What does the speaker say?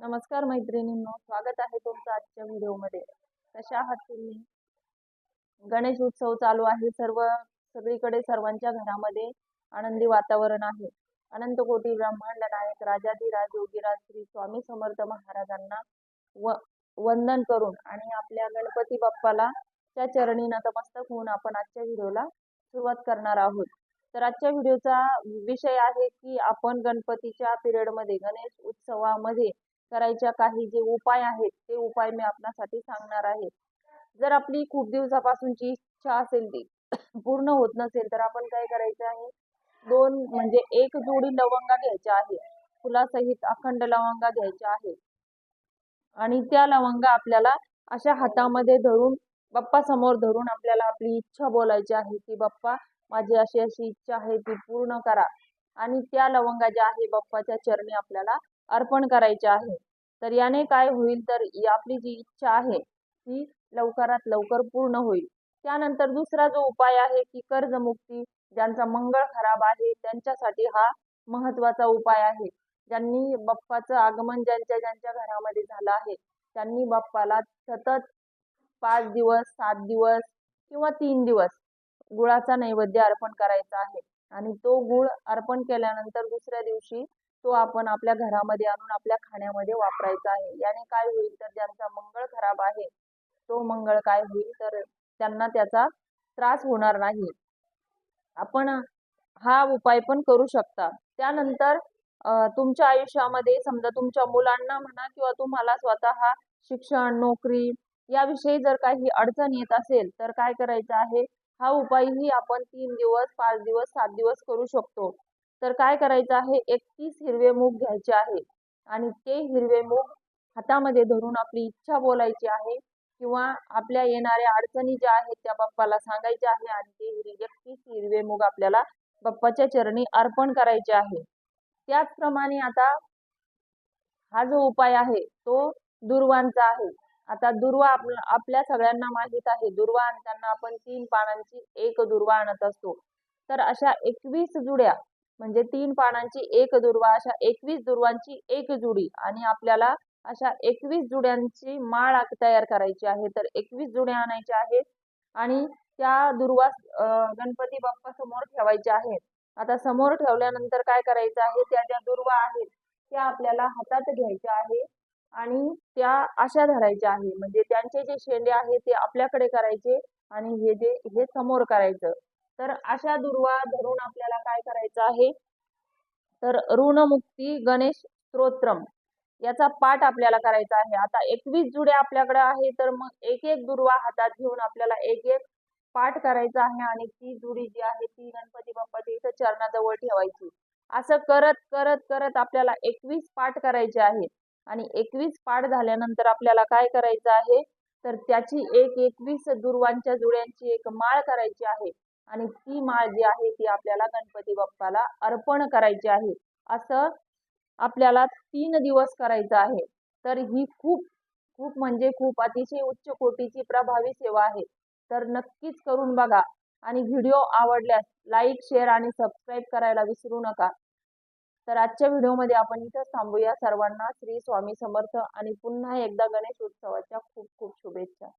नमस्कार मैत्रिणींनो स्वागत आहे तुमचं आजच्या व्हिडिओमध्ये. कशा आहात तुम्ही? गणेश उत्सव चालू आहे सर्व सगळीकडे सर्वांच्या घरामध्ये आनंदी वातावरण आहे. अनंत कोटी ब्रह्मांड नायक राजाधिराज योगीराज श्री स्वामी समर्थ महाराजांना व वंदन करून आणि आपल्या गणपती बाप्पाला त्या चरणी नतमस्तक होऊन आपण आजच्या व्हिडिओला सुरुवात करणार आहोत. तर आजच्या व्हिडिओचा विषय आहे की आपण गणपतीच्या पिरियडमध्ये गणेश उत्सवामध्ये करायच्या काही जे उपाय आहेत ते उपाय मी आपणासाठी सांगणार आहे. जर आपली खूप दिवसापासूनची इच्छा असेल ती पूर्ण होत नसेल तर आपण काय करायचं आहे? दोन म्हणजे एक जोडी लवंगा घ्यायच्या आहे फुलासहित अखंड लवंगा घ्यायच्या आहे आणि त्या लवंगा आपल्याला अशा हातामध्ये धरून बाप्पा समोर धरून आपल्याला आपली इच्छा बोलायची आहे की बाप्पा माझी अशी अशी इच्छा आहे ती पूर्ण करा. आणि त्या लवंगा ज्या आहे बाप्पाच्या चरणी आपल्याला अर्पण करायचे आहे. तर याने काय होईल? तर आपली जी इच्छा आहे ती लवकरात लवकर पूर्ण होईल. त्यानंतर दुसरा जो उपाय आहे की कर्जमुक्ती ज्यांचा मंगळ खराब आहे त्यांच्यासाठी हा महत्त्वाचा उपाय आहे. ज्यांनी बाप्पाचं आगमन ज्यांच्या ज्यांच्या घरामध्ये झालं आहे त्यांनी बाप्पाला सतत पाच दिवस सात दिवस किंवा तीन दिवस गुळाचा नैवेद्य अर्पण करायचा आहे. आणि तो गुळ अर्पण केल्यानंतर दुसऱ्या दिवशी तो आपण आपल्या घरामध्ये आणून आपल्या खाण्यामध्ये वापरायचा आहे. याने काय होईल तर ज्यांचा मंगळ खराब आहे तो मंगळ काय होईल तर त्यांना त्याचा त्रास होणार नाही. आपण हा उपाय पण करू शकता. त्यानंतर तुमच्या आयुष्यामध्ये समजा तुमच्या मुलांना म्हणा किंवा तुम्हाला स्वतः शिक्षण नोकरी याविषयी जर काही अडचण येत असेल तर काय करायचं आहे? हा उपायही आपण तीन दिवस पाच दिवस सात दिवस करू शकतो. तर काय करायचं आहे? एकतीस हिरवे मूग घ्यायचे आहे आणि ते हिरवे मूग हातामध्ये धरून आपली इच्छा बोलायची आहे किंवा आपल्या येणाऱ्या अडचणी ज्या आहेत त्या बाप्पाला सांगायच्या आहे आणि ते हिरवे एकतीस हिरवे मूग आपल्याला बाप्पाच्या चरणी अर्पण करायचे आहे. त्याचप्रमाणे आता हा जो उपाय आहे तो दुर्वांचा आहे. आता दुर्वा आपल्या सगळ्यांना माहीत आहे. दुर्वा आणताना आपण तीन पानांची एक दुर्वा आणत असतो. तर अशा एकवीस जुड्या म्हणजे तीन पानांची एक दुर्वा अशा एकवीस दुर्वांची एक जुडी आणि आपल्याला अशा एकवीस जुड्यांची माळ तयार करायची आहे. तर एकवीस जुड्या आणायच्या आहेत आणि त्या दुर्वा गणपती बाप्पा समोर ठेवायच्या आहेत. आता समोर ठेवल्यानंतर काय करायचं आहे? त्या ज्या दुर्वा आहेत त्या आपल्याला हातात घ्यायच्या आहे आणि त्या अशा धरायच्या आहे म्हणजे त्यांचे जे शेंडे आहे ते आपल्याकडे करायचे आणि हे जे हे समोर करायचं. तर अशा दुर्वा धरून आपल्याला काय करायचं आहे? तर ऋणमुक्ती गणेश स्तोत्रम याचा पाठ आपल्याला करायचा आहे. आता एकवीस जुडे आपल्याकडे आहे तर मग एक एक दुर्वा हातात घेऊन आपल्याला एक एक पाठ करायचा आहे आणि ती जुडी जी आहे ती गणपती बाप्पाची इथं चरणाजवळ ठेवायची. असं करत करत करत आपल्याला एकवीस पाठ करायचे आहे आणि एकवीस पाठ झाल्यानंतर आपल्याला काय करायचं आहे? तर त्याची एक एकवीस दुर्वांच्या जुड्यांची एक माळ करायची आहे. आणि ती माळ जी आहे ती आपल्याला गणपती बाप्पाला अर्पण करायची आहे. असं आपल्याला तीन दिवस करायचं आहे. तर ही खूप खूप म्हणजे खूप अतिशय उच्च कोटीची प्रभावी सेवा आहे. तर नक्कीच करून बघा. आणि व्हिडिओ आवडल्यास लाईक शेअर आणि सबस्क्राईब करायला विसरू नका. तर आजच्या व्हिडिओमध्ये आपण इथं थांबूया. सर्वांना श्री स्वामी समर्थ आणि पुन्हा एकदा गणेश उत्सवाच्या खूप खूप शुभेच्छा.